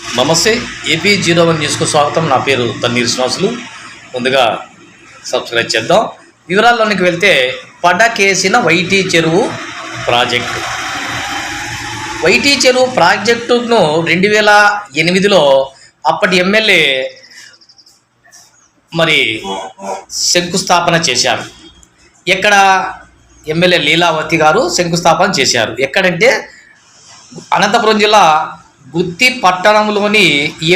నమస్తే AP zero one న్యూస్కు స్వాగతం. నా పేరు తన్నీర్ శ్రీనివాసులు. ముందుగా సబ్స్క్రైబ్ చేద్దాం. వివరాల్లోనికి వెళ్తే పడకేసిన వైటీ చెరువు ప్రాజెక్టు. వైటీ చెరువు ప్రాజెక్టును రెండు వేల ఎనిమిదిలో అప్పటి ఎమ్మెల్యే మరి శంకుస్థాపన చేశారు. ఎక్కడ ఎమ్మెల్యే లీలావతి గారు శంకుస్థాపన చేశారు. ఎక్కడంటే అనంతపురం జిల్లా గుత్తి పట్టణంలోని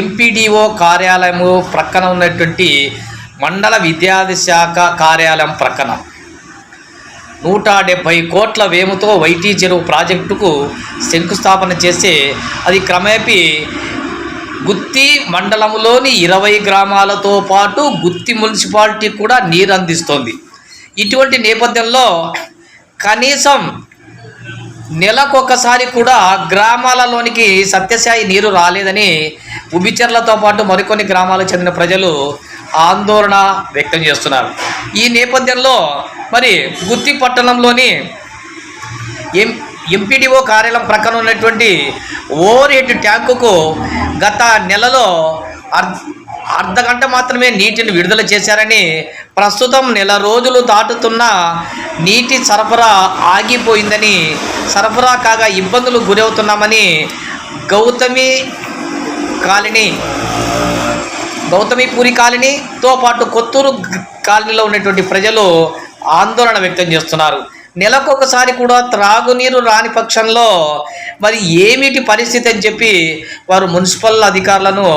ఎంపీడీఓ కార్యాలయము ప్రక్కన ఉన్నటువంటి మండల విద్యార్థి శాఖ కార్యాలయం ప్రక్కన. నూట డెబ్భై కోట్ల వేముతో వైటీ చెరువు ప్రాజెక్టుకు శంకుస్థాపన చేస్తే అది క్రమేపీ గుత్తి మండలంలోని ఇరవై గ్రామాలతో పాటు గుత్తి మున్సిపాలిటీ కూడా నీరు అందిస్తోంది ఇటువంటి నేపథ్యంలో కనీసం నెలకొకసారి కూడా గ్రామాలలోనికి సత్యసాయి నీరు రాలేదని ఉబిచర్లతో పాటు మరికొన్ని గ్రామాలకు చెందిన ప్రజలు ఆందోళన వ్యక్తం చేస్తున్నారు. ఈ నేపథ్యంలో మరి గుత్తి పట్టణంలోని ఎం ఎంపీడీఓ కార్యాలయం ప్రక్కన ఉన్నటువంటి ఓవర్ హెడ్ ట్యాంకుకు గత నెలలో అర్ధ అర్ధ గంట మాత్రమే నీటిని విడుదల చేశారని ప్రస్తుతం నెల రోజులు దాటుతున్న నీటి సరఫరా ఆగిపోయిందని సరఫరా కాగా ఇబ్బందులు గురవుతున్నామని గౌతమి కాలనీ గౌతమిపూరి కాలనీతో పాటు కొత్తూరు కాలనీలో ఉన్నటువంటి ప్రజలు ఆందోళన వ్యక్తం చేస్తున్నారు. నెలకొకసారి కూడా త్రాగునీరు రాని పక్షంలో మరి ఏమిటి పరిస్థితి అని చెప్పి వారు మున్సిపల్ అధికారులను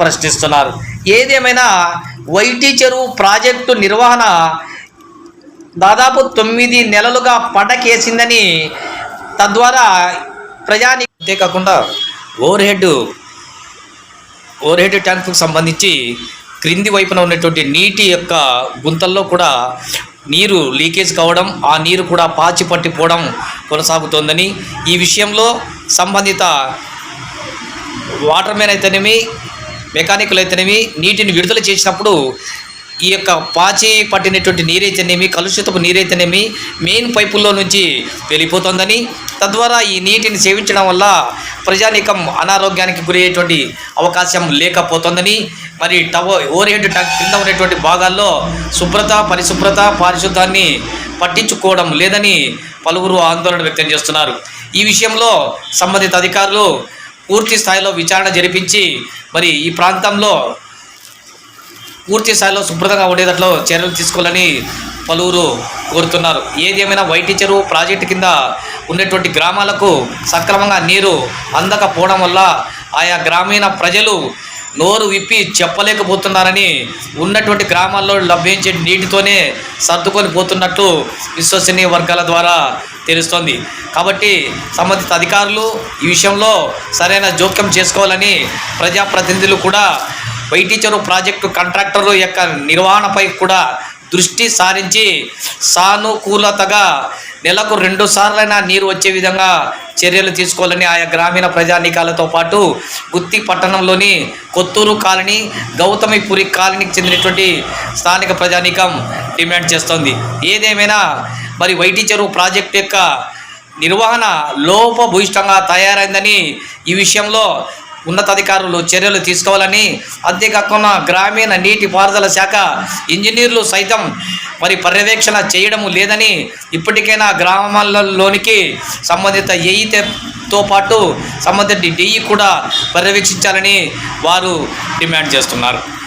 ప్రశ్నిస్తున్నారు. ఏదేమైనా వైటీ చెరువు ప్రాజెక్టు నిర్వహణ దాదాపు తొమ్మిది నెలలుగా పడకేసిందని తద్వారా ప్రజాని అంతేకాకుండా ఓవర్ హెడ్ ఓవర్ హెడ్ ట్యాంకుకు సంబంధించి క్రింది వైపున ఉన్నటువంటి నీటి యొక్క గుంతల్లో కూడా నీరు లీకేజ్ కావడం ఆ నీరు కూడా పాచి పట్టిపోవడం కొనసాగుతోందని. ఈ విషయంలో సంబంధిత వాటర్ మ్యాన్ అయితేనేమి మెకానికల్ అయితేనేమి నీటిని విడుదల చేసినప్పుడు ఈ యొక్క పాచి పట్టినటువంటి నీరైతేనేమి కలుషితపు నీరైతేనేమి మెయిన్ పైపుల్లో నుంచి వెళ్ళిపోతుందని తద్వారా ఈ నీటిని సేవించడం వల్ల ప్రజానీకం అనారోగ్యానికి గురయ్యేటువంటి అవకాశం లేకపోతుందని మరి టవ ఓరియంట్ టక్ కింద ఉన్నటువంటి భాగాల్లో శుభ్రత పరిశుభ్రత పారిశుద్ధాన్ని పట్టించుకోవడం లేదని పలువురు ఆందోళన వ్యక్తం చేస్తున్నారు. ఈ విషయంలో సంబంధిత అధికారులు పూర్తి స్థాయిలో విచారణ జరిపించి మరి ఈ ప్రాంతంలో పూర్తి స్థాయిలో శుభ్రంగా ఉండేటట్లు చర్యలు తీసుకోవాలని పలువురు కోరుతున్నారు. ఏది ఏమైనా వైటి చెరువు ప్రాజెక్టు కింద ఉన్నటువంటి గ్రామాలకు సక్రమంగా నీరు అందకపోవడం వల్ల ఆయా గ్రామీణ ప్రజలు నోరు విప్పి చెప్పలేకపోతున్నారని ఉన్నటువంటి గ్రామాల్లో లభించే నీటితోనే సర్దుకొని పోతున్నట్టు విశ్వసనీయ వర్గాల ద్వారా తెలుస్తోంది. కాబట్టి సంబంధిత అధికారులు ఈ విషయంలో సరైన జోక్యం చేసుకోవాలని ప్రజాప్రతినిధులు కూడా వైటీ చెరువు ప్రాజెక్టు కాంట్రాక్టర్ల యొక్క నిర్వహణపై కూడా దృష్టి సారించి సానుకూలతగా నెలకు రెండు సార్లైనా నీరు వచ్చే విధంగా చర్యలు తీసుకోవాలని ఆయా గ్రామీణ ప్రజానీకాలతో పాటు గుత్తి పట్టణంలోని కొత్తూరు కాలనీ గౌతమిపురి కాలనీకి చెందినటువంటి స్థానిక ప్రజానీకం డిమాండ్ చేస్తోంది. ఏదేమైనా మరి వైటీ చెరువు ప్రాజెక్టు యొక్క నిర్వహణ లోపభూయిష్టంగా తయారైందని ఈ విషయంలో ఉన్నతాధికారులు చర్యలు తీసుకోవాలని అంతేకాకుండా గ్రామీణ నీటి పారుదల శాఖ ఇంజనీర్లు సైతం మరి పర్యవేక్షణ చేయడం లేదని ఇప్పటికైనా గ్రామాలలోనికి సంబంధిత ఏఈతో పాటు సంబంధిత డిఈ కూడా పర్యవేక్షించాలని వారు డిమాండ్ చేస్తున్నారు.